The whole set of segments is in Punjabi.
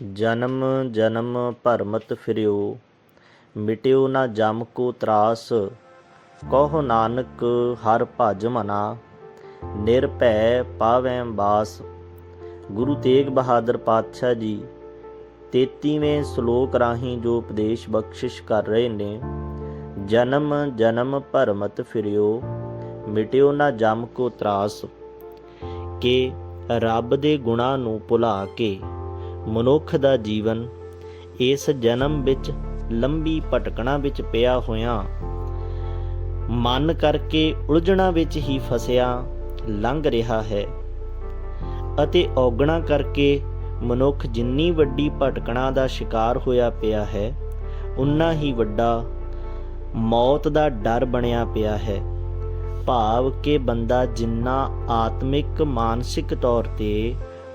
ਜਨਮ ਜਨਮ ਭਰਮਤ ਫਿਰਿਓ, ਮਿਟਿਓ ਨਾ ਜਮ ਕੋ ਤਰਾਸ, ਕਹੋ ਨਾਨਕ ਹਰ ਭਜ ਮਨਾ ਨਿਰਭੈ ਪਾਵੈ ਬਾਸ। ਗੁਰੂ ਤੇਗ ਬਹਾਦਰ ਪਾਤਸ਼ਾਹ ਜੀ 33ਵੇਂ ਸ਼ਲੋਕ ਰਾਹੀਂ ਜੋ ਉਪਦੇਸ਼ ਬਖਸ਼ਿਸ਼ ਕਰ ਰਹੇ ਨੇ, ਜਨਮ ਜਨਮ ਭਰਮਤ ਫਿਰਿਓ, ਮਿਟਿਓ ਨਾ ਜਮ ਕੋ ਤਰਾਸ, ਕਿ ਰੱਬ ਦੇ ਗੁਣਾਂ ਨੂੰ ਭੁਲਾ ਕੇ ਮਨੁੱਖ ਦਾ ਜੀਵਨ ਇਸ ਜਨਮ ਵਿੱਚ ਲੰਬੀ ਭਟਕਣਾ ਵਿੱਚ ਪਿਆ ਹੋਇਆ। ਮਨ ਕਰਕੇ ਉਲਝਣਾ ਵਿੱਚ ਹੀ ਫਸਿਆ ਲੰਘ ਰਿਹਾ ਹੈ ਅਤੇ ਔਗਣਾ ਕਰਕੇ ਮਨੁੱਖ ਜਿੰਨੀ ਵੱਡੀ ਭਟਕਣਾ ਦਾ ਸ਼ਿਕਾਰ ਹੋਇਆ ਪਿਆ ਹੈ, ਉਨਾ ਹੀ ਵੱਡਾ ਮੌਤ ਦਾ ਡਰ ਬਣਿਆ ਪਿਆ ਹੈ। ਭਾਵ ਕਿ ਬੰਦਾ ਜਿੰਨਾ ਆਤਮਿਕ, ਮਾਨਸਿਕ ਤੌਰ ਤੇ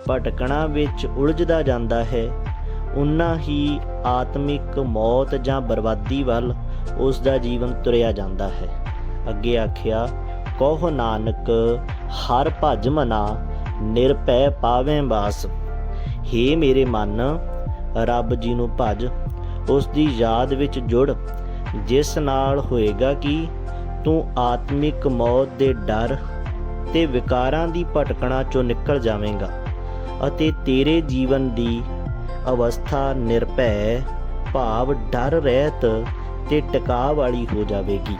ਭਟਕਣਾ ਵਿੱਚ ਉਲਝਦਾ ਜਾਂਦਾ ਹੈ। ਉਨਾ ਹੀ ਆਤਮਿਕ ਮੌਤ ਜਾਂ ਬਰਬਾਦੀ ਵੱਲ ਉਸ ਦਾ ਜੀਵਨ ਤੁਰਿਆ ਜਾਂਦਾ ਹੈ। ਅੱਗੇ ਆਖਿਆ, ਕਹੋ ਨਾਨਕ, ਹਰ ਭਜ ਮਨਾ ਨਿਰਪੈ ਪਾਵੇਂ ਬਾਸ ਹੇ ਮੇਰੇ ਮਨ, ਰੱਬ ਜੀ ਨੂੰ ਭਜ। ਉਸ ਦੀ ਯਾਦ ਵਿੱਚ ਜੁੜ। ਜਿਸ ਨਾਲ ਹੋਏਗਾ ਕਿ? ਤੂੰ ਆਤਮਿਕ ਮੌਤ ਦੇ ਡਰ ਤੇ ਵਿਕਾਰਾਂ ਦੀ ਭਟਕਣਾ ਚੋਂ ਨਿਕਲ ਜਾਵੇਂਗਾ। ਅਤੇ ਤੇਰੇ ਜੀਵਨ ਦੀ ਅਵਸਥਾ ਨਿਰਭੈ ਭਾਵ ਡਰ ਰਹਿਤ ਤੇ ਟਿਕਾ ਵਾਲੀ ਹੋ ਜਾਵੇਗੀ।